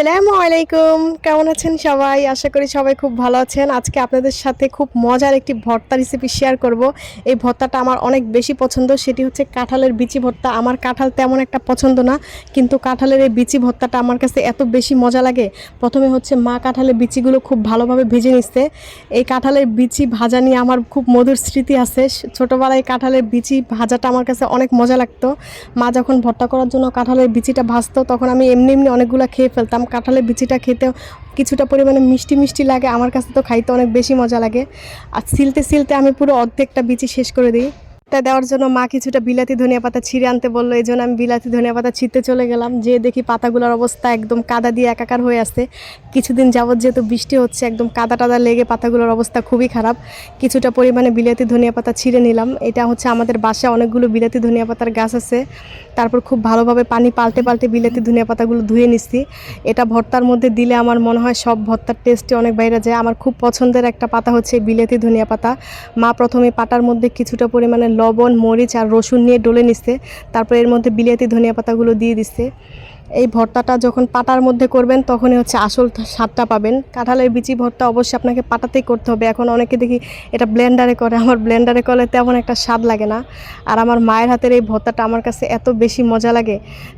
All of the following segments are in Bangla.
আসসালামু আলাইকুম। কেমন আছেন সবাই? আশা করি সবাই খুব ভালো আছেন। আজকে আপনাদের সাথে খুব মজার একটি ভর্তা রেসিপি শেয়ার করব। এই ভর্তাটা আমার অনেক বেশি পছন্দ। সেটি হচ্ছে কাঁঠালের বিচি ভর্তা। আমার কাঁঠাল তেমন একটা পছন্দ না, কিন্তু কাঁঠালের এই বিচি ভর্তাটা আমার কাছে এত বেশি মজা লাগে। প্রথমে হচ্ছে মা কাঁঠালের বিচিগুলো খুব ভালোভাবে ভেজে নিচ্ছে। এই কাঁঠালের বিচি ভাজা নিয়ে আমার খুব মধুর স্মৃতি আছে। ছোটোবেলায় কাঁঠালের বিচি ভাজাটা আমার কাছে অনেক মজা লাগতো। মা যখন ভর্তা করার জন্য কাঁঠালের বিচিটা ভাজতো, তখন আমি এমনি এমনি অনেকগুলো খেয়ে ফেলতাম। কাঁঠালের বিচিটা খেতে কিছুটা পরিমাণে মিষ্টি মিষ্টি লাগে। আমার কাছে তো খাইতে অনেক বেশি মজা লাগে। আর সিলতে সিলতে আমি পুরো অর্ধেকটা বিচি শেষ করে দিই। তা দেওয়ার জন্য মা কিছুটা বিলাতি ধনিয়া পাতা ছিঁড়ে আনতে বলল, এই জন্য আমি বিলাতি ধনিয়া পাতা ছিঁড়তে চলে গেলাম। যে দেখি পাতাগুলোর অবস্থা একদম কাদা দিয়ে একাকার হয়ে আছে। কিছুদিন যাবৎ যেহেতু বৃষ্টি হচ্ছে, একদম কাদা টাদা লেগে পাতাগুলোর অবস্থা খুবই খারাপ। কিছুটা পরিমাণে বিলাতি ধনিয়া পাতা ছিঁড়ে নিলাম। এটা হচ্ছে আমাদের বাসায় অনেকগুলো বিলাতি ধনিয়া পাতার গাছ আছে। তারপর খুব ভালোভাবে পানি পাল্টে পাল্টে বিলাতি ধনিয়া পাতাগুলো ধুয়ে নিচ্ছি এটা ভর্তার মধ্যে দিলে আমার মনে হয় সব ভর্তার টেস্টে অনেক বাইরে যায়। আমার খুব পছন্দের একটা পাতা হচ্ছে বিলাতি ধনিয়া পাতা। মা প্রথমে পাতার মধ্যে কিছুটা পরিমাণে লবণ, মরিচ আর রসুন নিয়ে ডলে নিচ্ছে। তারপর এর মধ্যে বিলাতি ধনিয়া পাতাগুলো দিয়ে দিচ্ছে। এই ভর্তাটা যখন পাটার মধ্যে করবেন, তখনই হচ্ছে আসল স্বাদটা পাবেন। কাঁঠালের বিচি ভর্তা অবশ্যই আপনাকে পাটাতেই করতে হবে। এখন অনেকে দেখি এটা ব্লেন্ডারে করে, আমার ব্লেন্ডারে করলে তেমন একটা স্বাদ লাগে না। আর আমার মায়ের হাতের এই ভর্তাটা আমার কাছে এত বেশি মজা লাগে।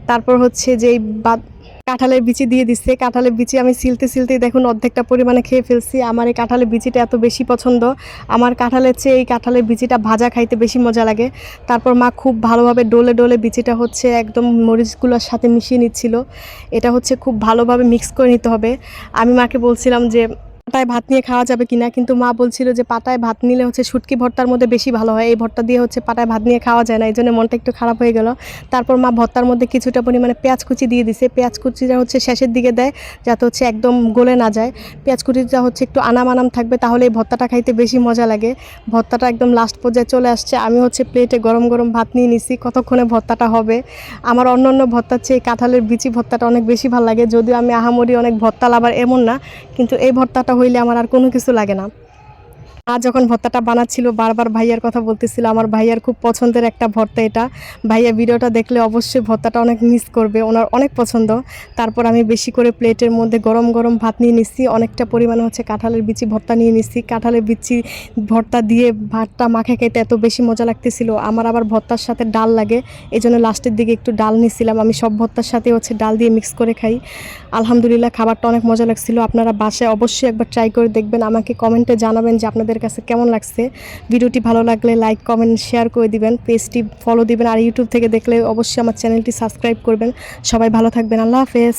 তারপর হচ্ছে যে এই কাঁঠালের বিচি দিয়ে দিচ্ছে কাঁঠালের বিচি আমি সিলতে সিলতে দেখুন অর্ধেকটা পরিমাণে খেয়ে ফেলছি। আমার এই কাঁঠালের বিচিটা এত বেশি পছন্দ। আমার কাঁঠালের চেয়ে এই কাঁঠালের বিচিটা ভাজা খাইতে বেশি মজা লাগে। তারপর মা খুব ভালোভাবে ডোলে ডোলে বিচিটা হচ্ছে একদম মরিচগুলোর সাথে মিশিয়ে নিচ্ছিল। এটা হচ্ছে খুব ভালোভাবে মিক্স করে নিতে হবে। আমি মাকে বলছিলাম যে পাটায় ভাত নিয়ে খাওয়া যাবে কিনা, কিন্তু মা বলছিল যে পাতায় ভাত নিলে হচ্ছে শুটকি ভর্তার মধ্যে বেশি ভালো হয়। এই ভর্তা দিয়ে হচ্ছে পাতায় ভাত নিয়ে খাওয়া যায় না, এই জন্য মনটা একটু খারাপ হয়ে গেল। তারপর মা ভর্তার মধ্যে কিছুটা পরিমাণে পেঁয়াজ কুচি দিয়ে দিছে। পেঁয়াজ কুচিটা হচ্ছে শেষের দিকে দেয়, যাতে হচ্ছে একদম গলে না যায়। পেঁয়াজ কুচিটা হচ্ছে একটু আনাম আনাম থাকবে, তাহলে এই ভর্তাটা খাইতে বেশি মজা লাগে। ভর্তাটা একদম লাস্ট পর্যায়ে চলে আসছে। আমি হচ্ছে প্লেটে গরম গরম ভাত নিয়ে নিছি, কতক্ষণে ভর্তাটা হবে? আমার অন্য অন্য ভর্তার চেয়ে কাঁঠালের বিচি ভর্তাটা অনেক বেশি ভালো লাগে। যদিও আমি আহামরি অনেক ভর্তা লাভার এমন না, কিন্তু এই ভর্তাটা হইলে আমার আর কোনো কিছু লাগে না। মা যখন ভর্তাটা বানাচ্ছিল, বারবার ভাইয়ার কথা বলতেছিল, আমার ভাইয়ার খুব পছন্দের একটা ভর্তা এটা। ভাইয়া ভিডিওটা দেখলে অবশ্যই ভর্তাটা অনেক মিস করবে, ওনার অনেক পছন্দ। তারপর আমি বেশি করে প্লেটের মধ্যে গরম গরম ভাত নিয়ে নিচ্ছি, অনেকটা পরিমাণে হচ্ছে কাঁঠালের বিচি ভর্তা নিয়ে নিচ্ছি। কাঁঠালের বিচি ভর্তা দিয়ে ভাতটা মাখে খেতে এত বেশি মজা লাগতেছিল, আমার আবার ভর্তার সাথে ডাল লাগে এই জন্য লাস্টের দিকে একটু ডাল নিছিলাম আমি সব ভর্তার সাথে হচ্ছে ডাল দিয়ে মিক্স করে খাই। আলহামদুলিল্লাহ খাবারটা অনেক মজা লাগছিল, আপনারা বাসায় অবশ্যই একবার ট্রাই করে দেখবেন, আমাকে কমেন্টে জানাবেন যে আপনাদের কাছে কেমন লাগছে? ভিডিওটি ভালো লাগলে লাইক, কমেন্ট, শেয়ার করে দিবেন, পেজটি ফলো দিবেন, আর ইউটিউব থেকে দেখলে অবশ্যই আমার চ্যানেলটি সাবস্ক্রাইব করবেন। সবাই ভালো থাকবেন, আল্লাহ হাফেজ।